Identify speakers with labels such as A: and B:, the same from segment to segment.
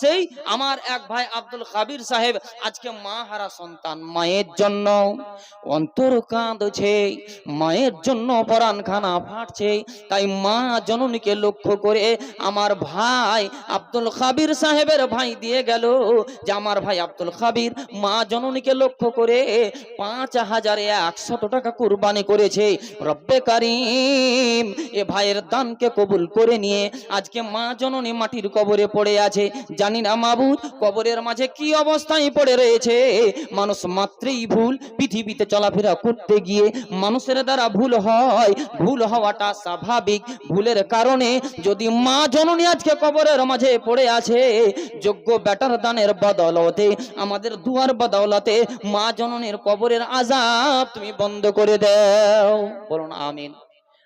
A: সেই আমার এক ভাই আব্দুল কাবির সাহেব, আজকে মা হারা সন্তান, মায়ের জন্য। অন্তর কাঁদছে, মায়ের জন্য পরাণ খানা ফাটছে। তাই মা জননীকে লক্ষ্য করে আমার ভাই আব্দুল কাবির সাহেবের ভাই দিয়ে গেল যে আমার ভাই আব্দুল কাবির মা জননীকে লক্ষ্য করে পাঁচ হাজার একশত টাকা কুরবানি করেছে। রব্বে কারিম, এ ভাইয়ের দানকে কবুল করে নিয়ে আজকে মা জননী মাটির কবরে পড়ে আছে। জানি না মাবুদ, কবরের মাঝে কি অবস্থায় পড়ে রয়েছে। মানুষ মাত্রই ভুল, পৃথিবীতে চলাফেরা করতে গিয়ে মানুষের দ্বারা ভুল হয়। ভুল হওয়াটা স্বাভাবিক, ভুলের কারণে যদি মা জননী আজকে কবরের মাঝে পড়ে আছে, যোগ্য ব্যাটার দানের বদলতে, আমাদের দুয়ার বদলতে মা জননীর কবরের আজাব তুমি বন্ধ করে দাও। বলুন, আমিন।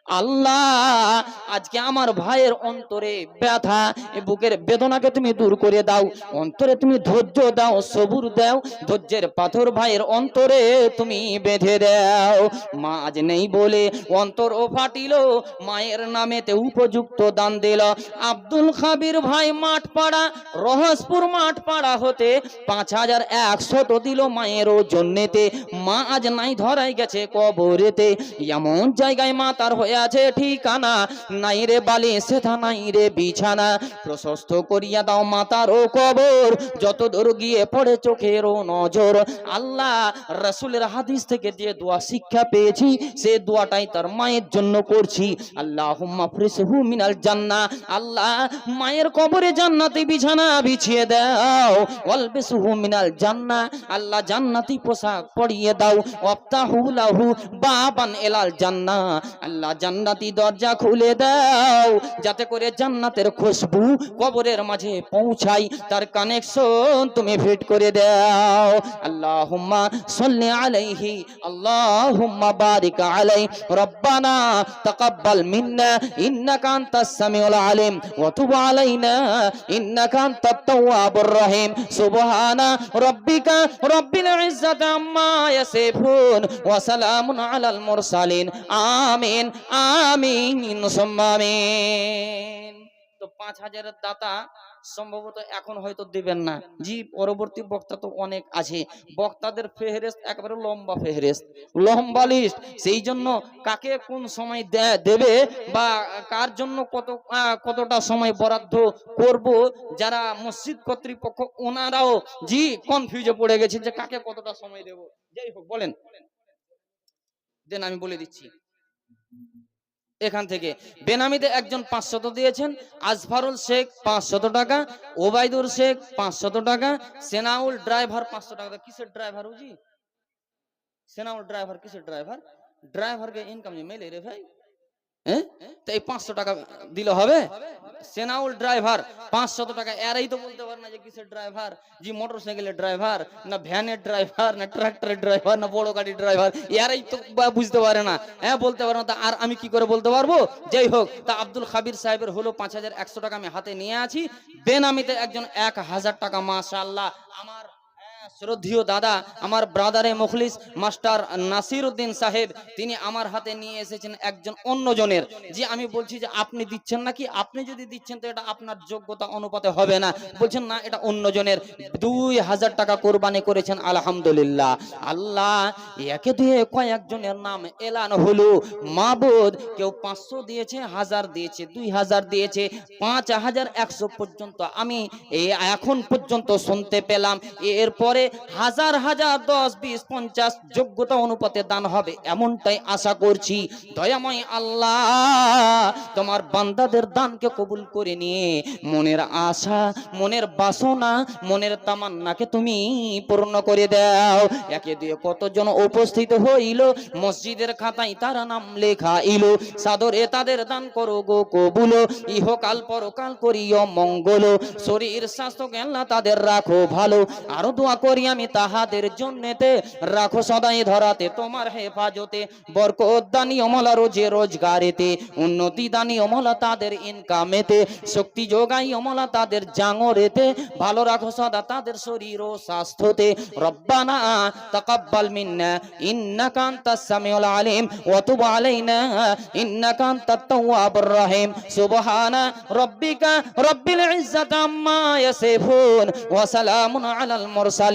A: আল্লাহ, আজকে আমার ভাইয়ের অন্তরে ব্যথা বুকের বেদনাকে তুমি দূর করে দাও, অন্তরে তুমি ধৈর্য দাও, সবুর দাও, ধৈর্যের পাথর ভাইয়ের অন্তরে তুমি বেঁধে দাও। মা আজ নেই বলে অন্তর ও ফাটিল, মায়ের নামেতে উপযুক্ত দান দিল। আব্দুল খাবির ভাই মাঠ পাড়া রহসপুর মাঠ পাড়া হতে পাঁচ হাজার একশত দিল মায়ের ও জন্যেতে মা আজ নাই ধরাই গেছে কবরেতে, এমন জায়গায় মা তার হয়ে আছে ঠিকানা। নাই রে বালি সেথা নাই রে বিছানা। প্রশস্ত করিয়া দাও মাতার ও কবর। যত দূর গিয়ে পড়ে চোখের ও নজর। আল্লাহ রসুলের হাদিস থেকে যে দোয়া শিক্ষা পেয়েছি, সে দোয়াটাই তার মায়ের জন্য করছি। আল্লাহ ফ্রিসহু মিনাল জান্না। আল্লাহ মায়ের কবরে জান্নাতি বিছানা বিছিয়ে দাও। ওয়ালবিসহু মিনাল জান্না। আল্লাহ জান্নাতি পোশাক পরিয়ে দাও। ওয়াফতাহু লাহু বাবান এলাল জান্না। আল্লাহ জান্নাতি দরজা খুলে দাও, যাতে করে জান্নাতের খুশবু কবরের মাঝে পৌঁছাই, তার কানেকশন তুমি ফিট করে দাও। আল্লাহুম্মা সাল্লি আলাইহি, আল্লাহুম্মা বারিক আলাই রব্বানা তাকাব্বাল মিন্না, ইন্নাকা আনতাস সামিউল আলিম, ওয়া তুব আলাইনা, ইন্নাকা আনতাত তাওয়াবুর রহিম। সুবহানা রাব্বিকা রব্বিল ইজ্জাতি আম্মা ইয়াসিফুন, ওয়া সালামুন আলাল মুরসালিন। আমিন। আমিন সুম্মা আমিন। তো পাঁচ হাজারের দাতা সম্ভবত এখন হয়তো দিবেন না। জি, পরবর্তী বক্তা তো অনেক আছে। বক্তাদের ফেহরেস্ট একেবারে লম্বা ফেহরেস্ট লম্বা লিস্ট সেই জন্য কাকে কোন সময় দেবে বা কার জন্য কত কতটা সময় বরাদ্দ করব, যারা মসজিদ কর্তৃপক্ষ ওনারাও জি কনফিউজে পড়ে গেছে যে কাকে কতটা সময় দেব। যাই হোক, বলেন। দেন আমি বলে দিচ্ছি। এখান থেকে। বেনামিতে একজন পাঁচশত দিয়েছেন, আজফারুল শেখ পাঁচশত টাকা ওবায়দুর শেখ পাঁচশত টাকা, সেনাউল ড্রাইভার পাঁচশো টাকা। কিসের ড্রাইভার বুঝি সেনাউল ড্রাইভার, কিসের ড্রাইভার? ড্রাইভারকে ইনকাম মেলে রে ভাই। হ্যাঁ তো এই পাঁচশো টাকা দিলে হবে? সেনাউল ড্রাইভার, পাঁচশত টাকা। এরাই তো বলতে পারে না যে কিসের ড্রাইভার জি মোটর সাইকেলের ড্রাইভার, না ভ্যানের ড্রাইভার, না ট্রাক্টরের ড্রাইভার, না বড় গাড়ির ড্রাইভার, এরাই তো বুঝতে পারে না। হ্যাঁ বলতে পারে না। তা আর আমি কি করে বলতে পারব? যাই হোক, তা আব্দুল খাবির সাহেবের হলো পাঁচ হাজার একশো টাকা আমি হাতে নিয়ে আছি। বেনামিতে একজন এক হাজার টাকা, মাশাআল্লাহ, আমার শ্রদ্ধীয় দাদা, আমার ব্রাদারে মুখলিস, মাস্টার নাসির উদ্দিন সাহেব, তিনি আমার হাতে নিয়ে এসেছেন একজন অন্যজনের যে আমি বলছি যে আপনি দিচ্ছেন নাকি? আপনি যদি দিচ্ছেন তো এটা আপনার যোগ্যতা অনুপাতে হবে না। বলছেন, না, এটা অন্যজনের দুই হাজার টাকা কোরবানি করেছেন, আলহামদুলিল্লাহ। আল্লাহ, একে দিয়ে কয়েকজনের নাম এলান হলো। মাবুদ, কেউ পাঁচশো দিয়েছে, হাজার দিয়েছে, দুই হাজার দিয়েছে, পাঁচ হাজার একশো পর্যন্ত। আমি এখন পর্যন্ত শুনতে পেলাম। এরপরে হাজার হাজার দশ, বিশ, পঞ্চাশ যোগ্যতা অনুপাতে দান হবে, এমনটাই আশা করছি। দয়াময় আল্লাহ, তোমার বান্দাদের দানকে কবুল করে নিয়ে মনের আশা, মনের বাসনা, মনের তামান্নাকে তুমি পূর্ণ করে দাও। একে দিয়ে কতজন উপস্থিত হইল, মসজিদের খাতায় তার নাম লেখা ইলো সাদরে তাদের দান করো গো কবুল, ইহকাল পরকাল করিও মঙ্গল, শরীর, স্বাস্থ্য, জ্ঞান তাদের রাখো ভালো। আরও দোয়া করি আমি তাহাদের জন্যেতে। রাখো সদাই ধরাতে তোমার হেফাজতে। বরকত দানি অমলা রোজে রোজগারেতে। উন্নতি দানি অমলা তাদের ইনকামেতে শক্তি যোগাই অমলা তাদের জাঙরেতে ভালো রাখো সদা তাদের শরীর ও স্বাস্থ্যতে। রব্বানা তাকাব্বাল মিন্না। ইন্নাকা আনতাস সামিউল আলিম। ওয়া তুব আলাইনা। ইন্নাকা আনতাত তাওয়াবুর রহিম। সুবহানা রব্বিকা রব্বিল ইজ্জাতি আম্মা ইয়াসিফুন। ওয়া সালামুন আলাল মুরসালিন।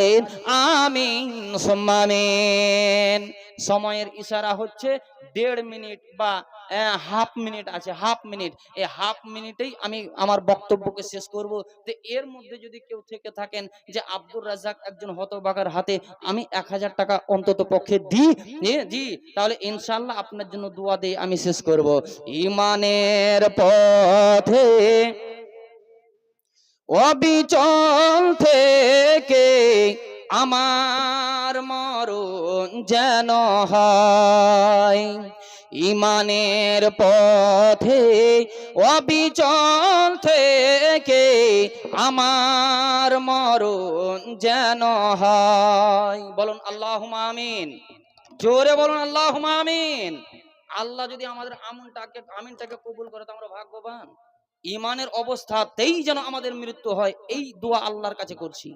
A: আমিন সম্মামিন সময়ের ইশারা হচ্ছে দেড় মিনিট বা হাফ মিনিট আছে, হাফ মিনিট। এই হাফ মিনিটেই আমি আমার বক্তব্যকে শেষ করব। তো এর মধ্যে যদি কেউ থেকে থাকেন যে আব্দুর রাজাক একজন হতবাগার হাতে আমি এক হাজার টাকা অন্তত পক্ষে দিই জি, তাহলে ইনশাল্লাহ আপনার জন্য দোয়া দিয়ে আমি শেষ করব। ইমানের পথে অবিচল থেকে আমার মরণ যেন হয়। ইমানের পথে অবিচল থেকে আমার মরণ যেন হয়। বলুন আল্লাহ আমিন। জোরে বলুন আল্লাহ আমিন। আল্লাহ যদি আমাদের আমনটাকে আমিনটাকে কবুল করে, তো আমরা ভাগ্যবান। ইমানের অবস্থাতেই যেন আমাদের মৃত্যু হয়, এই দোয়া আল্লাহর কাছে করছি।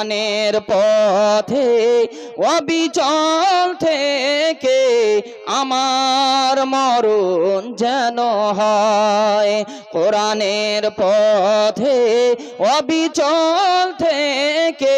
A: ইমানের পথে অবিচল থেকে আমার মরণ যেন হয়। কোরআনের পথে অবিচল থেকে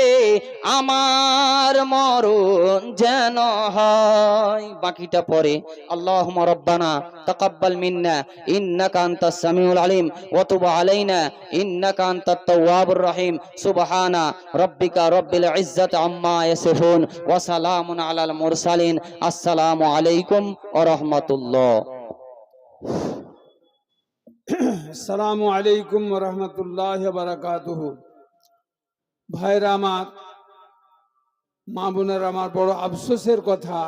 A: আমার মরণ যেন হয়। বাকিটা পরে। আল্লাহ রব্বানা তাকাব্বাল মিন্না, ইন্নাকা আনতাস সামিউল আলিম, ওয়া তুব আলাইনা, ইন্নাকা আনতাত তাওয়াবুর রহিম। সুবহানা রব্বিকা রব্বিল ইজ্জাতি আম্মা ইয়াসিফুন, ওয়া সালামুন আলাল মুরসালিন। আসসালামু আলাইকুম ওয়া রাহমাতুল্লাহ।
B: আসসালামু আলাইকুম রহমতুল্লাহ বারাকাতুহ। ভাইরা আমার মা বোনের আমার বড় আফসোসের কথা,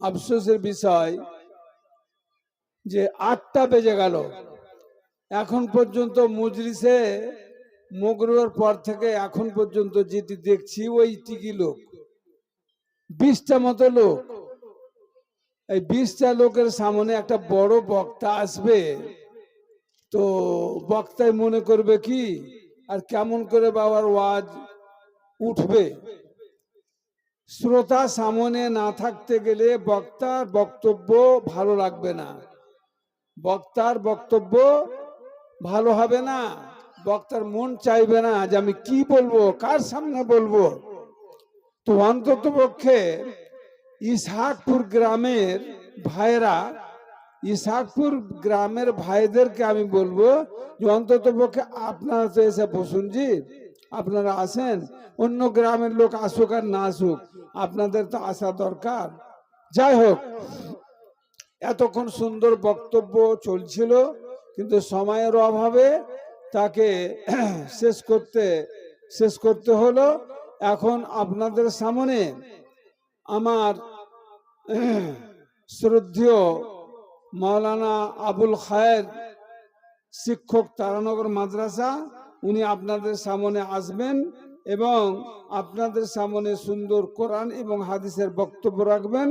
B: আফসোসের বিষয় যে আটটা বেজে গেল। এখন পর্যন্ত মজলিসে মগরুর পর থেকে এখন পর্যন্ত যেটি দেখছি ওই টিকি লোক, বিশটা মতো লোক। এই বিশটা লোকের সামনে একটা বড় বক্তা আসবে, তো বক্তায় মনে করবে কি, আর কেমন করে বাবার ওয়াজ উঠবে। শ্রোতা সামনে না থাকতে গেলে বক্তার বক্তব্য ভালো লাগবে না। বক্তার বক্তব্য ভালো হবে না। বক্তার মন চাইবে না যে আমি কি বলব, কার সামনে বলব। তো অন্তত পক্ষে ইসহাকপুর গ্রামের ভাইরা ইসাকপুর গ্রামের ভাইদেরকে আমি বলব যে অন্তত পক্ষে আপনারা তো এসে বসুন জি। আপনারা আসেন অন্য গ্রামের লোক আসুক আর না আসুক, আপনাদের তো আসা দরকার। যাই হোক, এতক্ষণ সুন্দর বক্তব্য চলছিল, কিন্তু সময়ের অভাবে তাকে শেষ করতে শেষ করতে হলো। এখন আপনাদের সামনে আমার শ্রদ্ধেয় মাওলানা আবুল খায়ের শিক্ষক তারানগর মাদ্রাসা উনি আপনাদের সামনে আসবেন এবং আপনাদের সামনে সুন্দর কোরআন এবং হাদিসের বক্তব্য রাখবেন।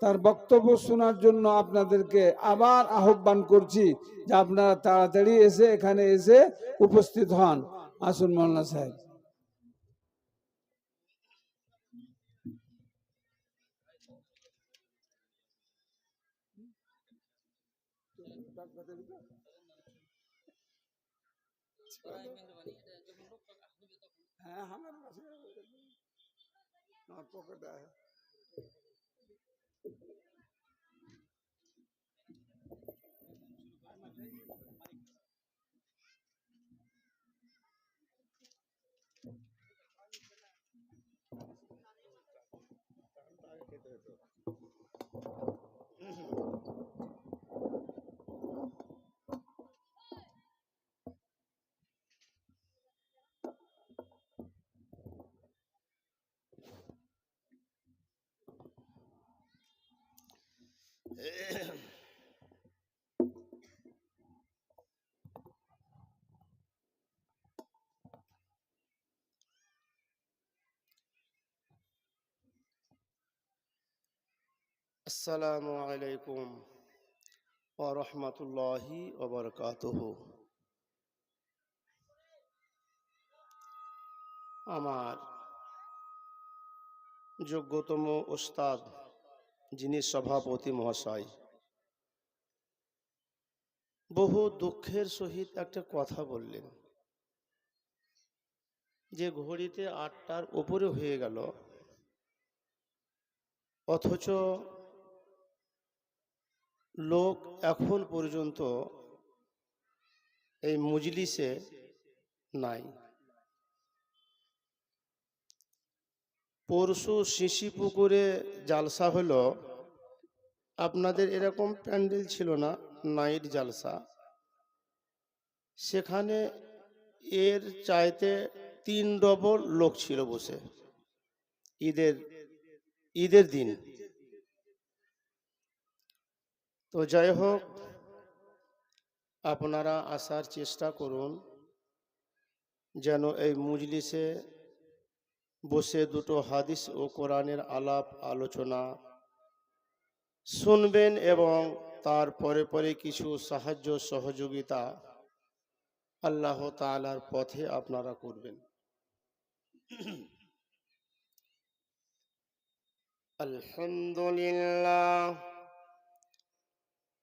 B: তার বক্তব্য শোনার জন্য আপনাদেরকে আবার আহ্বান করছি যে আপনারা তাড়াতাড়ি এসে এখানে এসে উপস্থিত হন। আসুন মোল্লা সাহেব। হ্যাঁ আমার আমার পকেটে
C: আসসালামু আলাইকুম ওরহমতুল্লাহি ওবরকাতুহ আমার যোগ্যতম ওস্তাদ যিনি সভাপতি মহাশয়, বহু দুঃখের সহিত একটা কথা বললেন। যে ঘড়িতে আটটার উপরে হয়ে গেল, অথচ লোক এখন পর্যন্ত এই মজলিসে নাই। পরশু শিশি পুকুরে জালসা হলো। আপনাদের এরকম প্যান্ডেল ছিল না, নাইট জালসা। সেখানে এর চাইতে তিন ডবল লোক ছিল বসে। ঈদের ঈদের দিন। তো যাই হোক, আপনারা আসার চেষ্টা করুন যেন এই মুজলিসে বসে দুটো হাদিস ও কোরআনের আলাপ আলোচনা শুনবেন এবং তার পরে পরে কিছু সাহায্য সহযোগিতা আল্লাহ তাআলার পথে আপনারা করবেন। আলহামদুলিল্লাহ।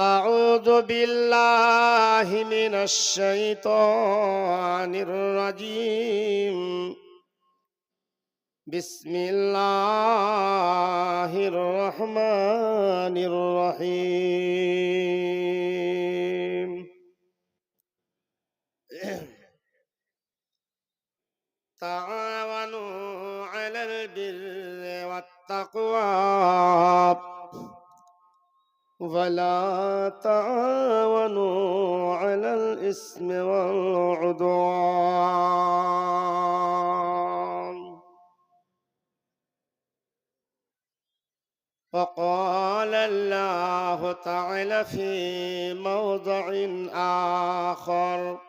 C: أعوذ بالله من الشيطان الرجيم بسم الله الرحمن الرحيم تعاونوا على البر والتقوى ولا تعاونوا على الإثم والعدوان. وقال الله تعالى في موضع آخر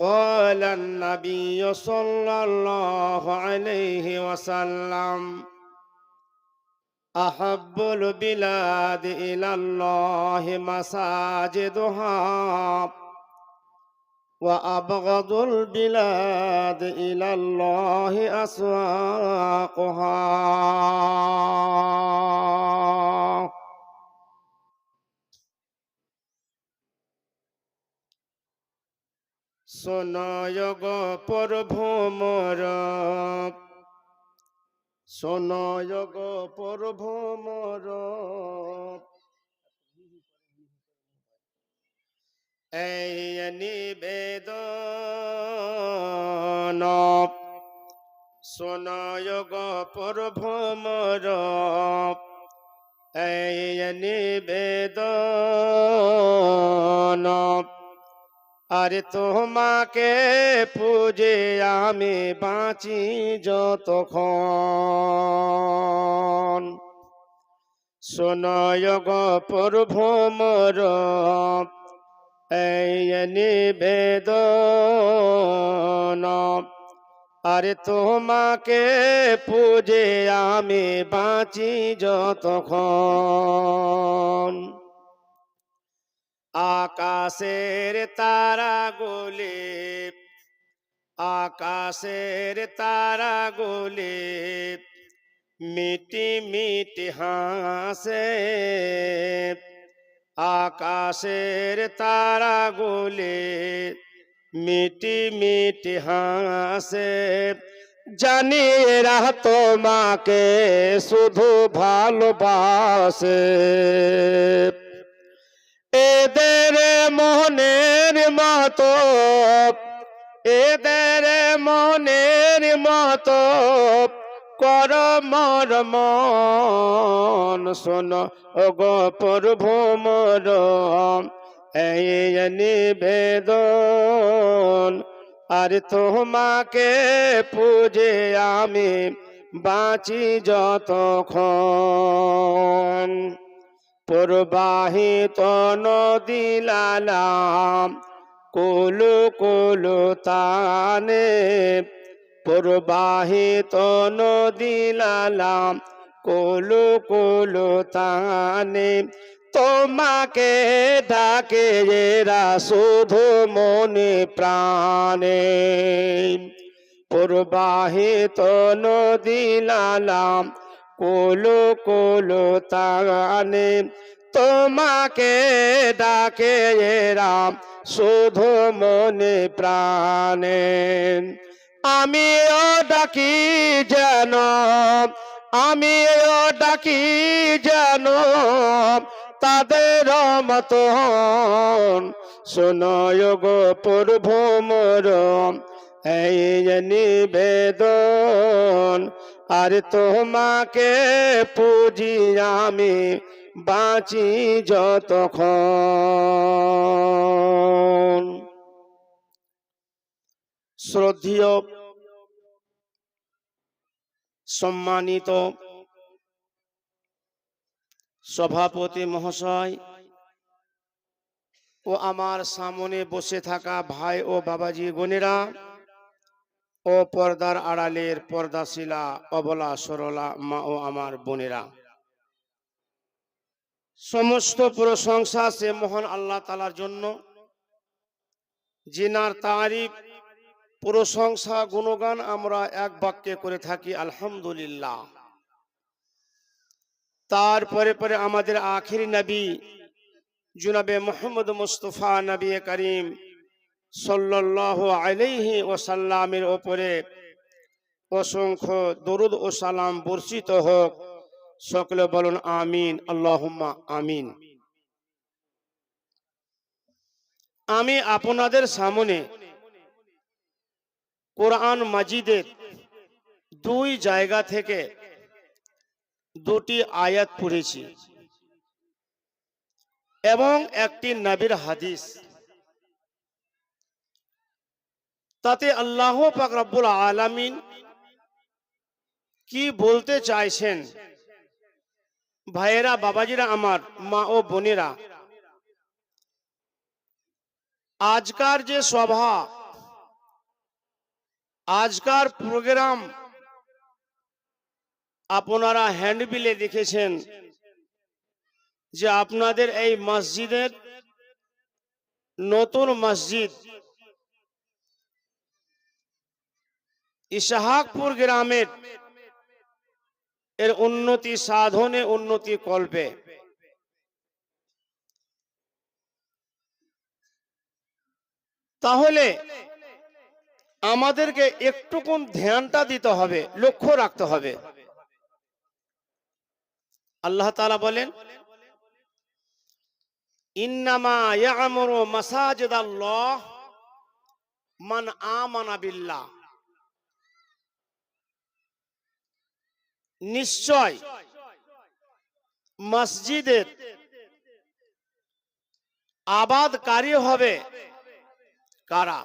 C: قال النبي صلى الله عليه وسلم أحب البلاد إلى الله مساجدها وأبغض البلاد إلى الله أسواقها সোনয়গ পরভ্রমর সোনয়গ পরভ্রমর এই নিবেদন। সোনয়গ পরভ্রমর এই নিবেদন। আরে তোমাকে পুজে আমি বাঁচি যতক্ষণ। সোনয়গ পরভ্রমর এই নিবেদন। আরে তোমাকে পুজে আমি বাঁচি যতক্ষণ। আকাশের তারাগুলি, আকাশের তারা তারাগুলি মিটি মিটি হাসে। আকাশের তারা তারাগুলি মিটি মিটি হাসে। জানি এরা তোমাকে শুধু ভালোবাসে। এদের মনের মতো, এদের মনের মতো। কর মর মন, শোন গোপর ভোমর এই নিবেদন আর তোমাকে পুজে আমি বাঁচি যতক্ষণ। প্রবাহিত নদী লালাম কুলু কুলু তানে। প্রবাহিত নদী লালাম কুলু কুলু তানে। তোমাকে ডাকে এরা শুধু মনে প্রাণে। প্রবাহিত নদী লালাম কোলো কোলো তানে তোমাকে ডাকে এরাম শুধু মনে প্রাণে। আমিও ডাকি যেন, আমিও ডাকি যেন তাদের মতন। শোনয় গো পূর্ভমর এই নিবেদন আর তোমাকে পুজি আমি বাঁচি যতক্ষণ। শ্রদ্ধীয়, সম্মানিত সভাপতি মহাশয় ও আমার সামনে বসে থাকা ভাই ও বাবাজি বোনেরা ও পর্দার আড়ালের পর্দাশিলা, অবলা, সরলা মা ও আমার বোনেরা। সমস্ত প্রশংসা সে মহান আল্লাহ তালার জন্য। জিনার তারিফ, প্রশংসা, গুণগান আমরা এক বাক্যে করে থাকি, আলহামদুলিল্লাহ। তারপরে পরে আমাদের আখির নবী, জুনাবে মোহাম্মদ মুস্তফা নবী করিম ওপরে অসংখ্য দরুদ ও সালাম বর্ষিত হোক। সকলে বলুন আমিন, আল্লাহুম্মা আমিন। আমি আপনাদের সামনে কোরআন মাজিদের দুই জায়গা থেকে দুটি আয়াত পড়েছি এবং একটি নবীর হাদিস। তাতে আল্লাহ পাক রব্বুল আলামিন কি বলতে চাইছেন? ভাইয়েরা, বাবাজিরা আমার, মা ও বোনেরা, আজকার যে সভা, আজকার প্রোগ্রাম আপনারা হ্যান্ডবিলে দেখেছেন যে আপনাদের এই মসজিদের নতুন মসজিদ ইসাহাকপুর গ্রামের এর উন্নতি সাধনে উন্নতি কল্পে। তাহলে আমাদেরকে একটুকুন ধ্যানটা দিতে হবে, লক্ষ্য রাখতে হবে। আল্লাহ তালা বলেন, ইন্নামা ইয়ামুরু মান আমানা বিল্লাহ। নিশ্চয় মসজিদের আবাদকারী হবে কারা?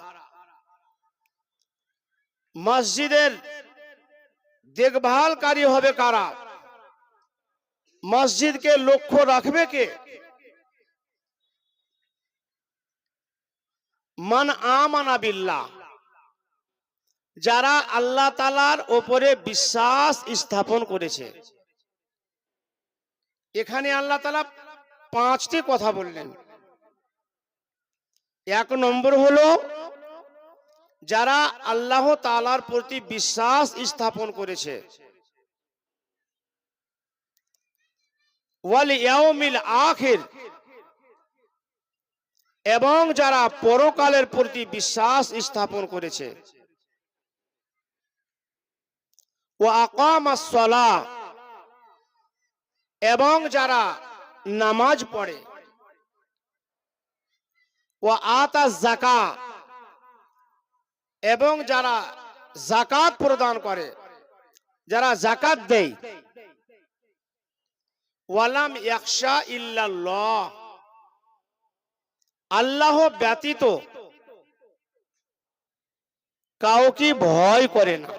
C: মসজিদের দেখভালকারী হবে কারা? মসজিদকে লক্ষ্য রাখবে কে? মান আমানা বিল্লাহ। যারা আল্লাহ তালার ওপরে বিশ্বাস স্থাপন করেছে। এখানে আল্লাহ তালা পাঁচটি কথা বললেন। এক নম্বর হলো, যারা আল্লাহ তালার প্রতি বিশ্বাস স্থাপন করেছে। এবং যারা পরকালের প্রতি বিশ্বাস স্থাপন করেছে। এবং যারা নামাজ পড়ে। ও আতা জাকা এবং যারা জাকাত প্রদান করে, যারা জাকাত দেয়। ওয়ালাম ইয়াকশা আল্লাহ ব্যতীত কাউকে ভয় করে না।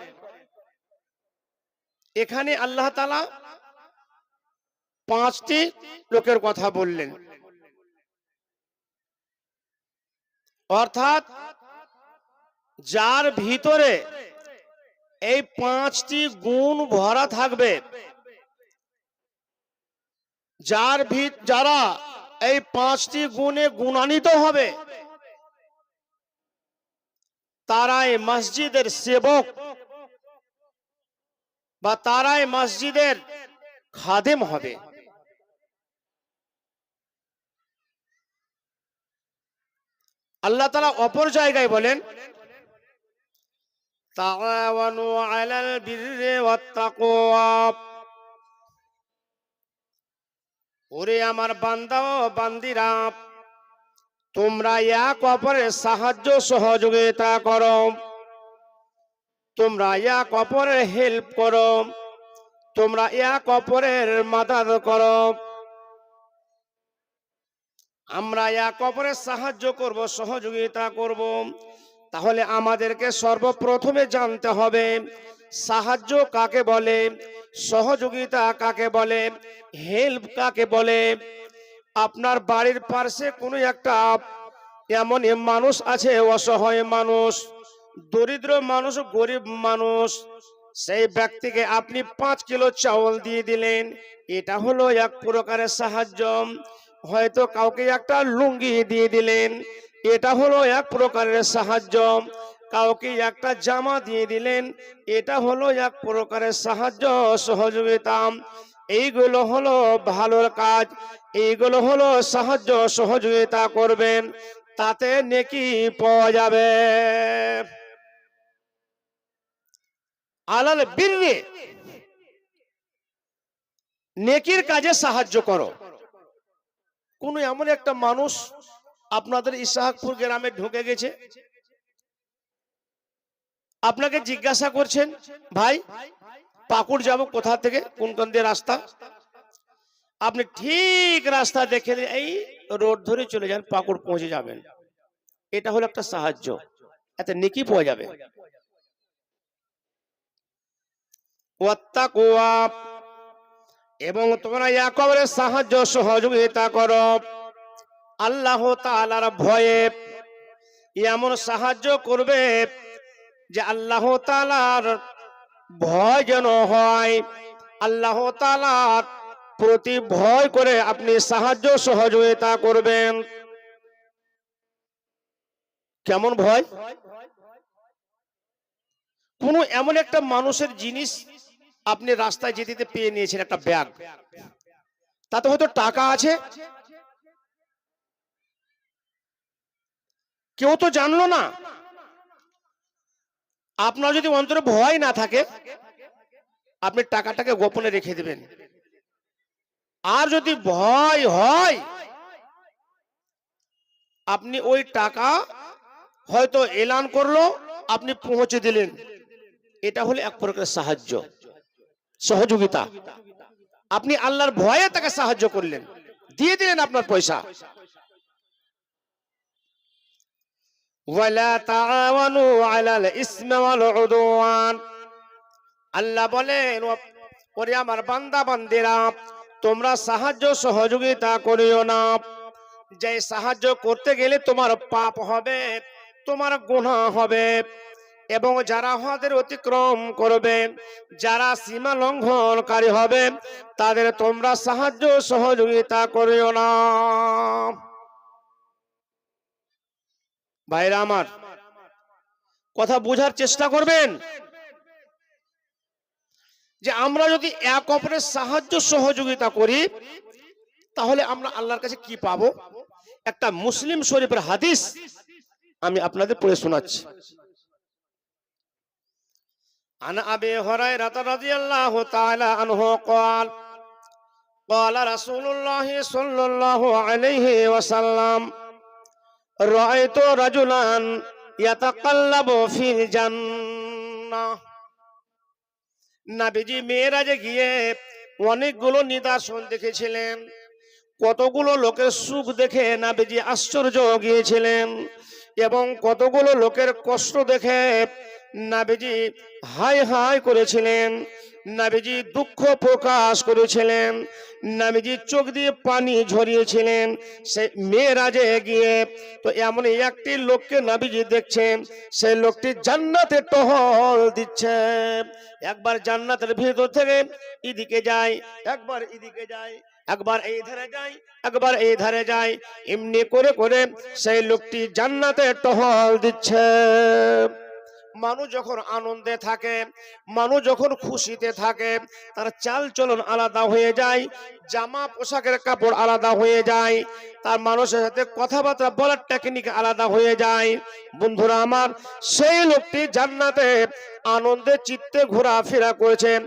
C: এখানে আল্লাহ তালা পাঁচটি লোকের কথা বললেন। অর্থাৎ যার ভিতরে এই পাঁচটি গুণ ভরা থাকবে, যার ভিত, যারা এই পাঁচটি গুণে গুণান্বিত হবে তারাই মসজিদের সেবক বা তারাই মসজিদের খাদেম হবে। আল্লাহ তালা অপর জায়গায় বলেন ওরে আমার বান্দা ও বান্দিরা, তোমরা এক অপরের সাহায্য সহযোগিতা করো। তোমরা এক অপরের হেল্প করো। তোমরা এক অপরের মাদাদ করো। আমরা এক অপরের সাহায্য করব, সহযোগিতা করব। তাহলে আমাদেরকে সর্বপ্রথমে জানতে হবে, সাহায্য কাকে বলে, সহযোগিতা কাকে বলে, হেল্প কাকে বলে। আপনার বাড়ির পাশে কোনো একটা এমন মানুষ আছে, অসহায় মানুষ। দরিদ্র মানুষ গরিব মানুষ, সেই ব্যক্তিকে আপনি পাঁচ কিলো চাউল দিয়ে দিলেন। এটা হলো এক প্রকারের সাহায্য। হয়তো কাউকে একটা লুঙ্গি দিয়ে দিলেন। এটা হলো এক প্রকারের সাহায্য। কাউকে একটা জামা দিয়ে দিলেন। এটা হলো এক প্রকারের সাহায্য সহযোগিতা। এইগুলো হলো ভালোর কাজ। এইগুলো হলো সাহায্য সহযোগিতা করবেন। তাতে নেকি পাওয়া যাবে। আলাল বীর্যে নেকির কাজে সাহায্য করো। কোন এমন একটা মানুষ আপনাদের ইসাহাকপুর গ্রামে ঢুকে গেছে। আপনাকে জিজ্ঞাসা করছেন, ভাই, পাকুড় যাব কোথা থেকে? কোন কোন দিয়ে রাস্তা? আপনি ঠিক রাস্তা দেখে এই রোড ধরে চলে যান, পাকুড় পৌঁছে যাবেন। এটা হলো একটা সাহায্য। এতে নেকি পাওয়া যাবে। এবং তোমরা ইয়াকবের সাহায্য সহযোগিতা করো। আল্লাহ তালার ভয়ে এমন সাহায্য করবে যে আল্লাহ তাআলার ভয় যেন হয়। আল্লাহ তালার প্রতি ভয় করে আপনি সাহায্য সহযোগিতা করবেন। কেমন ভয়? কোনো এমন একটা মানুষের জিনিস আপনি রাস্তায় যেতে যেতে পেয়ে নিয়েছেন একটা ব্যাগ। তাতে হয়তো টাকা আছে। কেউ তো জানলো না। আপনার যদি অন্তরে ভয় না থাকে, আপনি টাকাটাকে গোপনে রেখে দেবেন। আর যদি ভয় হয়, আপনি ওই টাকা হয়তো এলান করল, আপনি পৌঁছে দিলেন। এটা হলো এক প্রকার সাহায্য। সহযোগিতা। আপনি আল্লাহর ভয়ে তাকে সাহায্য করলেন। দিয়ে দিলেন আপনার পয়সা। আল্লাহ বলেন ওরে আমার বান্দা বান্দিরা, তোমরা সাহায্য সহযোগিতা করিও না। যে সাহায্য করতে গেলে তোমার পাপ হবে, তোমার গুনাহ হবে। এবং যারা হদের অতিক্রম করবে, যারা সীমা লঙ্ঘনকারী হবে, তাদের তোমরা সাহায্য সহযোগিতা করিও না। ভাইরা আমার, কথা বোঝার চেষ্টা করবেন? যে আমরা যদি এক অপরের সাহায্য সহযোগিতা করি, তাহলে আমরা আল্লাহর কাছে কি পাবো? একটা মুসলিম শরীফের হাদিস আমি আপনাদের পড়ে শোনাচ্ছি। عن أبي هريرة رضي الله تعالى عنه قال قال رسول الله صلى الله عليه وسلم رأيت رجلا يتقلب في الجنة নাবিজি মেয়েরাজে গিয়ে অনেকগুলো নিদর্শন দেখেছিলেন কতগুলো লোকের সুখ দেখে নাবিজি আশ্চর্য গিয়েছিলেন এবং কতগুলো লোকের কষ্ট দেখে নাবিজি হাই হাই করেছিলেন, নাবিজি দুঃখ প্রকাশ করেছিলেন, নাবিজি চোখ দিয়ে পানি ঝরিয়েছিলেন, সে মেয়েরাজে গিয়ে। তো এমন একটি লোককে নাবিজি দেখছেন সেই লোকটি জান্নাতে টহল দিচ্ছে। একবার জান্নাতের ভিতর থেকে এদিকে যায়, একবার এদিকে যায়, একবার এই ধারে যায়, একবার এই ধারে যায়। এমনি করে করে সেই লোকটি জান্নাতে টহল দিচ্ছে। মানুষ যখন আনন্দে থাকে, মানুষ যখন খুশিতে থাকে, তার চাল চলন আলাদা হয়ে যায়, জামা পোশাকের কাপড় আলাদা হয়ে যায়, তার মানুষের সাথে কথাবার্তা বলার টেকনিক আলাদা হয়ে যায়। বন্ধুরা আমার, সেই লোকটি জান্নাতে আনন্দে চিত্তে ঘোরাফেরা করেছে,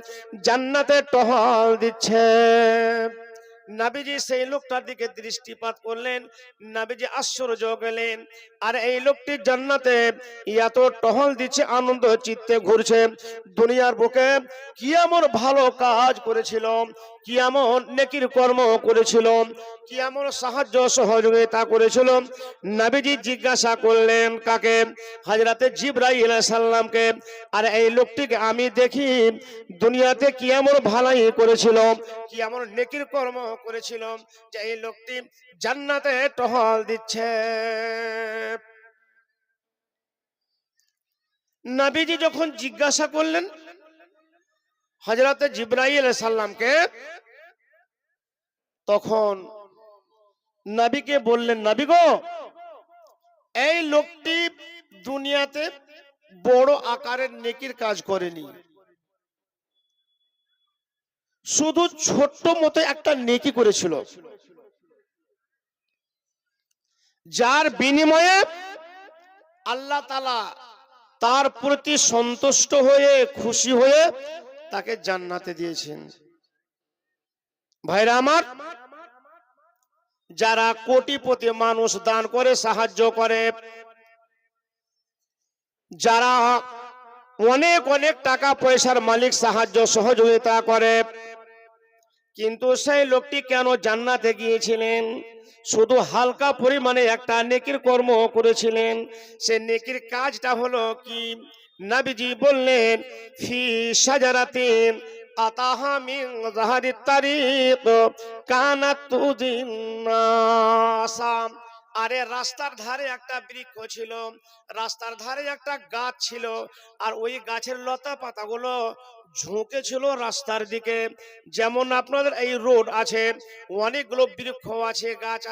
C: জান্নাতে টহল দিচ্ছে। নাবিজি সেই লোকটার দিকে দৃষ্টিপাত করলেন। নাবিজি আশ্চর্য গেলেন, আর এই লোকটি জান্নাতে এত টহল দিচ্ছে, আনন্দ চিত্তে ঘুরছে। দুনিয়ার বুকে কি এমন ভালো কাজ করেছিল, কি এমন নেকির কর্ম করেছিল, কি এমন সাহায্য সহযোগিতা করেছিল? নাবিজি জিজ্ঞাসা করলেন, কাকে? হাজরাতে জিব্রাইল সাল্লামকে আর এই লোকটিকে আমি দেখি, দুনিয়াতে কি এমন ভালাই করেছিল, কি এমন নেকির কর্ম করেছিল যে এই লোকটি জান্নাতে টহল দিচ্ছে। নাবিজি যখন জিজ্ঞাসা করলেন হজরতে জিব্রাইল সাল্লামকে তখন নাবিকে বললেন, নাবি গো, এই লোকটি দুনিয়াতে বড় আকারের নেকির কাজ করেনি। শুধু ছোট্ট মতো একটা নেকি করেছিল। যার বিনিময়ে আল্লাহ তালা তার প্রতি সন্তুষ্ট হয়ে, খুশি হয়ে তাকে জান্নাতে দিয়েছেন। ভাইরা আমার, যারা কোটিপতি মানুষ দান করে, সাহায্য করে, যারা অনেক অনেক টাকা পয়সার মালিক, সাহায্য, সহযোগিতা করে কিন্তু সেই লোকটি কেন জান্নাতে গিয়েছিলেন? শুধু হালকা পরিমাণে একটা নেকির কর্ম করেছিলেন। সে নেকির কাজটা হলো কি? নাবিজি বললেন, ফি সাজারাতিন আতাহা মিন জাহারি তারিক কানাত তুদিনাসাম আরে রাস্তার ধারে একটা বৃক্ষ ছিল, রাস্তার ধারে একটা গাছ ছিল, আর ওই গাছের লতা পাতাগুলো ঝুঁকে ছিল রাস্তার দিকে। যেমন আপনাদের এই রোড আছে, অনেকগুলো বৃক্ষ আছে, গাছ